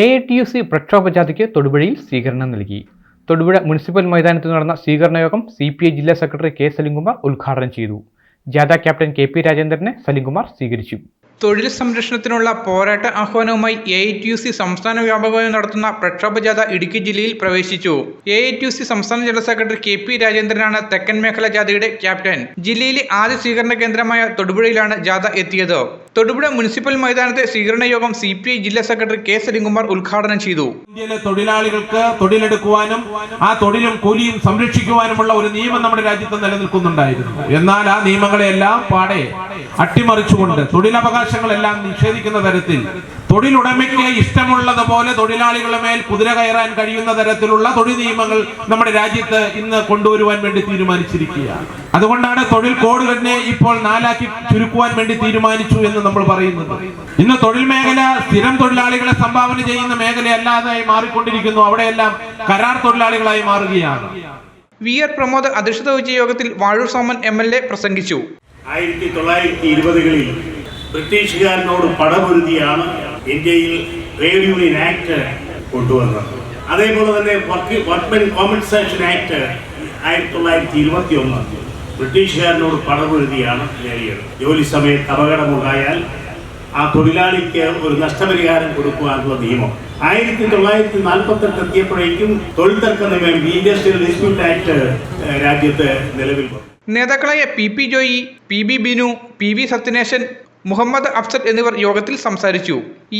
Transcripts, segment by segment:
A I T U C പ്രക്ഷോഭ ജാഥയ്ക്ക് തൊടുപുഴയിൽ സ്വീകരണം നൽകി. തൊടുപുഴ മുനിസിപ്പൽ മൈതാനത്ത് നടന്ന സ്വീകരണ യോഗം സി പി ഐ ജില്ലാ സെക്രട്ടറി കെ സലിംകുമാർ ഉദ്ഘാടനം ചെയ്തു. ജാഥ ക്യാപ്റ്റൻ കെ പി രാജേന്ദ്രനെ സലിംകുമാർ സ്വീകരിച്ചു. തൊഴിൽ സംരക്ഷണത്തിനുള്ള പോരാട്ട ആഹ്വാനവുമായി A I T U C സംസ്ഥാന വ്യാപകമായി നടത്തുന്ന പ്രക്ഷോഭ ജാഥ ഇടുക്കി ജില്ലയിൽ പ്രവേശിച്ചു. A I T U C സംസ്ഥാന ജനറൽ സെക്രട്ടറി കെ പി രാജേന്ദ്രനാണ് തെക്കൻ മേഖല ജാഥയുടെ ക്യാപ്റ്റൻ. ജില്ലയിലെ ആദ്യ സ്വീകരണ കേന്ദ്രമായ തൊടുപുഴയിലാണ് ജാഥ എത്തിയത്. തൊടുപുഴ മുനിസിപ്പൽ മൈതാനത്തെ സ്വീകരണ യോഗം സി പി ഐ ജില്ലാ സെക്രട്ടറി കെ സരികുമാർ ഉദ്ഘാടനം ചെയ്തു. ഇന്ത്യയിലെ തൊഴിലാളികൾക്ക് തൊഴിലെടുക്കുവാനും ആ തൊഴിലും കൂലിയും സംരക്ഷിക്കുവാനുമുള്ള ഒരു നിയമം നമ്മുടെ രാജ്യത്ത് നിലനിൽക്കുന്നുണ്ടായിരുന്നു. എന്നാൽ ആ നിയമങ്ങളെല്ലാം പാടെ അട്ടിമറിച്ചുകൊണ്ട് തൊഴിലവകാശങ്ങളെല്ലാം നിഷേധിക്കുന്ന തരത്തിൽ തൊഴിലുടമയ്ക്ക് ഇഷ്ടമുള്ളതുപോലെ തൊഴിലാളികളുടെ മേൽ കുതിര കയറാൻ കഴിയുന്ന തരത്തിലുള്ള തൊഴിൽ നിയമങ്ങൾ നമ്മുടെ രാജ്യത്ത് ഇന്ന് കൊണ്ടുവരുവാൻ വേണ്ടി തീരുമാനിച്ചിരിക്കുകയാണ്. അതുകൊണ്ടാണ് തൊഴിൽ കോഡ് തന്നെ ഇപ്പോൾ നാലാക്കി ചുരുക്കുവാൻ വേണ്ടി തീരുമാനിച്ചു എന്ന് നമ്മൾ പറയുന്നത്. ഇന്ന് തൊഴിൽ മേഖല സ്ഥിരം തൊഴിലാളികളെ സംഭാവന ചെയ്യുന്ന മേഖലയല്ലാതായി മാറിക്കൊണ്ടിരിക്കുന്നു. അവിടെയെല്ലാം കരാർ തൊഴിലാളികളായി മാറുകയാണ്. വി ആർ പ്രമോദ് അധ്യക്ഷത വഹിച്ച യോഗത്തിൽ Vazhoor Soman M L A പ്രസംഗിച്ചു. ആയിരത്തി തൊള്ളായിരത്തി ഇരുപതുകളിൽ ബ്രിട്ടീഷുകാരനോട് പടപൊരുതിയാണ് ഇന്ത്യയിൽ ട്രേഡ് യൂണിയൻ ആക്ട് കൊണ്ടുവന്നത്. അതേപോലെ തന്നെ വർക്ക് വർക്ക്മെൻ കോമ്പൻസേഷൻ ആക്ട് ആയിരത്തി തൊള്ളായിരത്തി ഇരുപത്തി ഒന്ന് ബ്രിട്ടീഷുകാരനോട് പടപൊരുതിയാണ് ജോലി സമയത്ത് അപകടമുണ്ടായാൽ ആ തൊഴിലാളിക്ക് ഒരു നഷ്ടപരിഹാരം കൊടുക്കുവാനുള്ള നിയമം. ആയിരത്തി തൊള്ളായിരത്തി നാൽപ്പത്തെട്ട് എത്തിയപ്പോഴേക്കും തൊഴിൽ തർക്ക നിയമം ഇൻഡസ്ട്രിയൽ ഡിസ്പ്യൂട്ട് ആക്ട് രാജ്യത്ത് നിലവിൽ വന്നു. നേതാക്കളായ P P Joy P B Binu P V Sathyanesan Muhammad Afsal എന്നിവർ യോഗത്തിൽ സംസാരിച്ചു.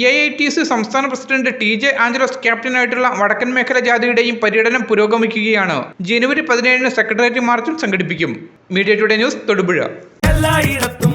എ ഐ ടി സി സംസ്ഥാന പ്രസിഡന്റ് ടി ജെ ആഞ്ചലോസ് ക്യാപ്റ്റനായിട്ടുള്ള വടക്കൻ മേഖല ജാഥയുടെയും പര്യടനം പുരോഗമിക്കുകയാണ്. ജനുവരി പതിനേഴിന് സെക്രട്ടേറിയറ്റ് മാർച്ചും സംഘടിപ്പിക്കും. Media today news Thodupuzha. എല്ലായിടത്തും